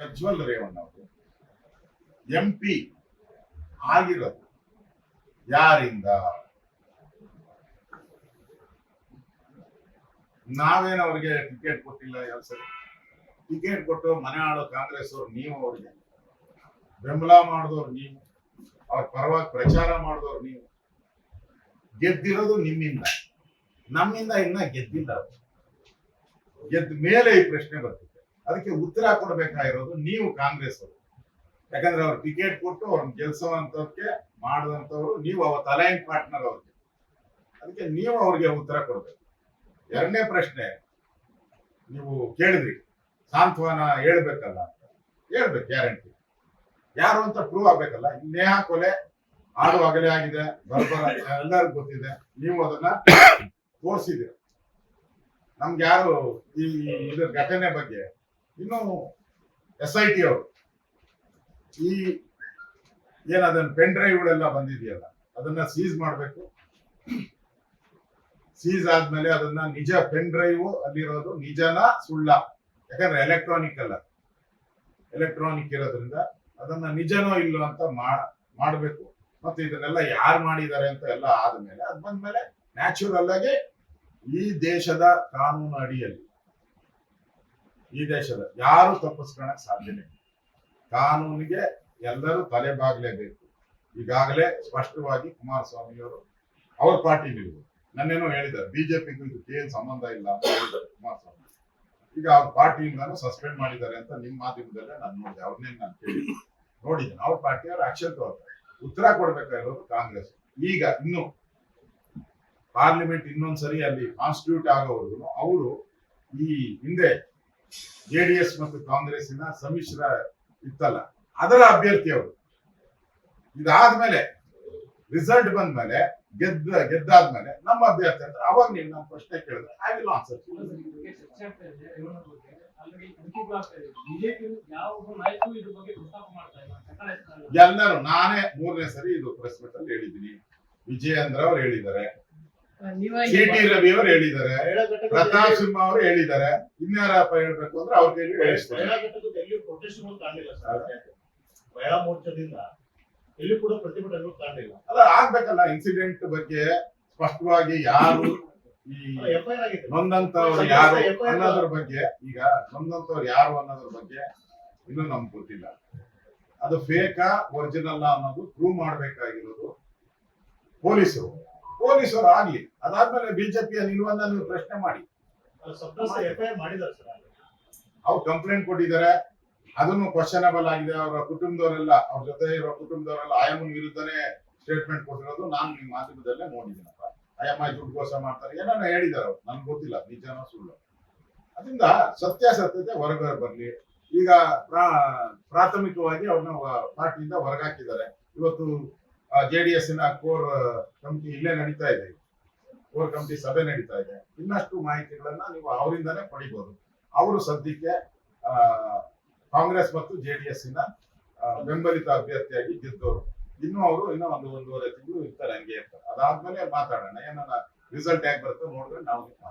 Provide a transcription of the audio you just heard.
ಪ್ರಜ್ವಲ್ ರೇವಣ್ಣ ಅವರು. M P ಆಗಿರೋದು. ಯಾರಿಂದ? ನಾವೇನು ಅವ್ರಿಗೆ ಟಿಕೆಟ್ ಕೊಟ್ಟಿಲ್ಲ ಯಾವ ಸರಿ ಟಿಕೆಟ್ ಕೊಟ್ಟು ಮನೆ ಆಳೋ ಕಾಂಗ್ರೆಸ್ ಅವ್ರು ನೀವು ಅವ್ರಿಗೆ. ಬೆಂಬಲ ಮಾಡಿದವ್ರು ನೀವು. ಅವ್ರ ಪರವಾಗಿ ಪ್ರಚಾರ ಮಾಡಿದವ್ರು ನೀವು. ಗೆದ್ದಿರೋದು ನಿಮ್ಮಿಂದ. ನಮ್ಮಿಂದ ಇನ್ನ ಗೆದ್ದಿಲ್ಲ. ಗೆದ್ದ ಮೇಲೆ ಈ ಪ್ರಶ್ನೆ ಬರ್ತಿದೆ. ಅದಕ್ಕೆ ಉತ್ತರ ಕೊಡಬೇಕಾಗಿರೋದು ನೀವು ಕಾಂಗ್ರೆಸ್ ಅವರು. ಯಾಕಂದ್ರೆ ಅವ್ರು ಟಿಕೆಟ್ ಕೊಟ್ಟು ಅವ್ರನ್ನ ಗೆಲ್ಸುವಂತವ್ರಿಗೆ ಮಾಡಿದಂಥವ್ರು ನೀವು, ಅವತ್ತು ಅಲೈನ್ ಪಾರ್ಟ್ನರ್ ಅವ್ರಿಗೆ. ಅದಕ್ಕೆ ನೀವು ಅವ್ರಿಗೆ ಉತ್ತರ ಕೊಡ್ಬೇಕು. ಎರಡನೇ ಪ್ರಶ್ನೆ, ನೀವು ಕೇಳಿದ್ರಿ, ಸಾಂತ್ವನ ಹೇಳ್ಬೇಕಲ್ಲ ಅಂತ. ಹೇಳ್ಬೇಕು ಗ್ಯಾರಂಟಿ ಯಾರು ಅಂತ ಪ್ರೂವ್ ಆಗ್ಬೇಕಲ್ಲ. ನೇಹ ಕೊಲೆ ಆಡು ಅಗಲೆ ಆಗಿದೆ, ಬರ್ಬರ, ಎಲ್ಲರಿಗೂ ಗೊತ್ತಿದೆ. ನೀವು ಅದನ್ನ ತೋರಿಸಿದ್ದೀರ. ನಮ್ಗೆ ಯಾರು ಈ ಇದ್ರ ಘಟನೆ ಬಗ್ಗೆ ಇನ್ನು ಎಸ್ ಐ ಟಿ ಅವರು ಈ ಏನ್ ಅದನ್ನ ಪೆನ್ ಡ್ರೈವ್ಗಳೆಲ್ಲ ಬಂದಿದೆಯಲ್ಲ, ಅದನ್ನ ಸೀಸ್ ಮಾಡಬೇಕು. ಸೀಸ್ ಆದ್ಮೇಲೆ ಅದನ್ನ ನಿಜ ಪೆನ್ ಡ್ರೈವ್ ಅಲ್ಲಿರೋದು ನಿಜನ ಸುಳ್ಳ, ಯಾಕಂದ್ರೆ ಎಲೆಕ್ಟ್ರಾನಿಕ್ ಅಲ್ಲ. ಎಲೆಕ್ಟ್ರಾನಿಕ್ ಇರೋದ್ರಿಂದ ಅದನ್ನ ನಿಜನೋ ಇಲ್ಲೋ ಅಂತ ಮಾಡಬೇಕು. ಮತ್ತೆ ಇದನ್ನೆಲ್ಲ ಯಾರು ಮಾಡಿದ್ದಾರೆ ಅಂತ ಎಲ್ಲ ಆದ್ಮೇಲೆ ಅದ್ ಬಂದ್ಮೇಲೆ ನ್ಯಾಚುರಲ್ ಆಗಿ ಈ ದೇಶದ ಕಾನೂನು ಅಡಿಯಲ್ಲಿ ಈ ದೇಶದ ಯಾರು ತಪ್ಪಿಸ್ಕೊಳಕ್ ಸಾಧ್ಯನೇ. ಕಾನೂನಿಗೆ ಎಲ್ಲರೂ ತಲೆ ಬಾಗ್ಲೇಬೇಕು ಈಗಾಗಲೇ ಸ್ಪಷ್ಟವಾಗಿ ಕುಮಾರಸ್ವಾಮಿ ಅವರು ಅವ್ರ ಪಾರ್ಟಿ ನಿಲ್ಲು ನನ್ನೇನೋ ಹೇಳಿದ್ದಾರೆ ಬಿಜೆಪಿಗೂ ಇದಕ್ಕೆ ಸಂಬಂಧ ಇಲ್ಲ ಅಂತ ಹೇಳಿದ್ದಾರೆ ಕುಮಾರಸ್ವಾಮಿ. ಈಗ ಅವ್ರ ಪಾರ್ಟಿಯಿಂದಾನು ಸಸ್ಪೆಂಡ್ ಮಾಡಿದ್ದಾರೆ ಅಂತ ನಿಮ್ಮ ಮಾಧ್ಯಮದಲ್ಲೇ ನಾನು ನೋಡಿದೆ. ಅವ್ರನ್ನೇ ನಾನು ಕೇಳಿ ನೋಡಿದ್ದೇನೆ. ಅವ್ರ ಪಾರ್ಟಿ ಅವ್ರು ಆಕ್ಷನ್ ತಗೋತಾರೆ ಉತ್ತರ ಕೊಡ್ಬೇಕಾಗಿರೋದು ಕಾಂಗ್ರೆಸ್. ಈಗ ಇನ್ನು ಪಾರ್ಲಿಮೆಂಟ್ ಇನ್ನೊಂದ್ಸರಿ ಅಲ್ಲಿ ಕಾನ್ಸ್ಟಿಟ್ಯೂಟ್ ಆಗೋವರೆಗೂ ಅವರು ಈ ಹಿಂದೆ ಜೆ ಡಿ ಎಸ್ ಮತ್ತು ಕಾಂಗ್ರೆಸ್ಸಿನ ಸಮ್ಮಿಶ್ರ ಇತ್ತಲ್ಲ, ಅದರ ಅಭ್ಯರ್ಥಿ ಅವರು. ಇದಾದ್ಮೇಲೆ ರಿಸಲ್ಟ್ ಬಂದ್ಮೇಲೆ, ಗೆದ್ದ, ಗೆದ್ದಾದ್ಮೇಲೆ ನಮ್ಮ ಅಭ್ಯರ್ಥಿ ಅಂತ ಅವಾಗ ನೀವು ನಮ್ಮ ಪ್ರಶ್ನೆ ಕೇಳಿದ್ರೆ ಐ ವಿಲ್ ಆನ್ಸರ್ ಎಲ್ಲರೂ, ನಾನೇ ಮೂರನೇ ಸರಿ ಇದು ಪ್ರೆಸ್ ಮೀಟ್ ಅಲ್ಲಿ ಹೇಳಿದ್ದೀನಿ. ವಿಜಯೇಂದ್ರ ಅವ್ರು ಹೇಳಿದ್ದಾರೆ. ಸಿ ಟಿ ರವಿ ಅವರು ಹೇಳಿದ್ದಾರೆ. ಪ್ರತಾಪ್ ಸಿಂಹ ಅವರು ಹೇಳಿದ್ದಾರೆ. ಇನ್ಯಾರಪ್ಪ ಹೇಳ್ಬೇಕು ಅಂದ್ರೆ ಅವ್ರ ಕೈಲಿ ಹೇಳಿಸ್ತಾರೆ. ಎಲ್ಲಿ ಪ್ರೊಟೆಸ್ಟ್ ಕಾಣಲಿಲ್ಲ ಸರ್? ಮಹಿಳಾ ಮೋರ್ಚಾದಿಂದ ಎಲ್ಲಿ ಕೂಡ ಪ್ರತಿಭಟನೆಗಳು ಕಾಣಲಿಲ್ಲ. ಅಲ್ಲ ಆಗ್ಬೇಕಲ್ಲ ಇನ್ಸಿಡೆಂಟ್ ಬಗ್ಗೆ ಸ್ಪಷ್ಟವಾಗಿ ಯಾರು ಈ ಎಫ್ಐಆರ್ ಆಗಿದೆ. ನೊಂದಂತವ್ರು ಯಾರು ಅನ್ನೋದ್ರ ಬಗ್ಗೆ ಈಗ ನೊಂದಂತವ್ರು ಯಾರು ಅನ್ನೋದ್ರ ಬಗ್ಗೆ ಇನ್ನೂ ನಮ್ಗೆ ಗೊತ್ತಿಲ್ಲ. ಅದು ಫೇಕಾ ಒರಿಜಿನಲ್ ಅನ್ನೋದು ಪ್ರೂವ್ ಮಾಡ್ಬೇಕಾಗಿರೋದು ಪೊಲೀಸರು. ಪೊಲೀಸರು ಆಗ್ಲಿ ಅದಾದ್ಮೇಲೆ ಬಿಜೆಪಿಯ ನಿಲುವನ್ನ ನೀವು ಪ್ರಶ್ನೆ ಮಾಡಿ. ಅವ್ರು ಕಂಪ್ಲೇಂಟ್ ಕೊಟ್ಟಿದ್ದಾರೆ ಅದನ್ನು ಕ್ವಶನಬಲ್ ಆಗಿದೆ ಅವರ ಕುಟುಂಬದವರೆಲ್ಲ ಅವ್ರ ಜೊತೆ ಇರೋ ಕುಟುಂಬದವರೆಲ್ಲ ಆಯಮ್ಮನ ವಿರುದ್ಧನೇ ಸ್ಟೇಟ್ಮೆಂಟ್ ಕೊಟ್ಟಿರೋದು ನಾನು ನಿಮ್ಮ ಮಾಧ್ಯಮದಲ್ಲೇ ನೋಡಿದ್ದೀನಪ್ಪ. ಅಯ್ಯಮ್ಮ ದುಡ್ಡು ಕೋಸ ಮಾಡ್ತಾರೆ ಏನನ್ನ ಹೇಳಿದ್ದಾರೆ ಅವ್ರು ನನ್ಗೆ ಗೊತ್ತಿಲ್ಲ ನಿಜನೋ ಸುಳ್ಳು. ಅದರಿಂದ ಸತ್ಯಾಸತ್ಯತೆ ಹೊರಗೆ ಬರ್ಲಿ. ಈಗ ಪ್ರಾ- ಪ್ರಾಥಮಿಕವಾಗಿ ಅವ್ರನ್ನ ಪಾರ್ಟಿಯಿಂದ ಹೊರಗಾಕಿದ್ದಾರೆ. ಇವತ್ತು ಜೆ ಡಿ ಎಸ್ನ ಕೋರ್ ಕಮಿಟಿ ಇಲ್ಲೇ ನಡೀತಾ ಇದೆ. ಕೋರ್ ಕಮಿಟಿ ಸಭೆ ನಡೀತಾ ಇದೆ. ಇನ್ನಷ್ಟು ಮಾಹಿತಿಗಳನ್ನ ನೀವು ಅವರಿಂದಾನೇ ಪಡಿಬಹುದು ಅವರು ಸದ್ಯಕ್ಕೆ ಕಾಂಗ್ರೆಸ್ ಮತ್ತು ಜೆ ಡಿ ಎಸ್ನ ಆ, ಬೆಂಬಲಿತ ಅಭ್ಯರ್ಥಿಯಾಗಿ ಗೆದ್ದವರು. ಇನ್ನು ಅವರು ಇನ್ನೂ ಒಂದು ಒಂದೂವರೆ ತಿಂಗಳು ಇರ್ತಾರೆ ಹಂಗೆ ಇರ್ತಾರೆ. ಅದಾದ್ಮೇಲೆ ಮಾತಾಡೋಣ. ಏನನ್ನ ರಿಸಲ್ಟ್ ಹೇಗೆ ಬರುತ್ತೋ ನೋಡಿದ್ರೆ ನಾವು ಮಾತಾಡೋಣ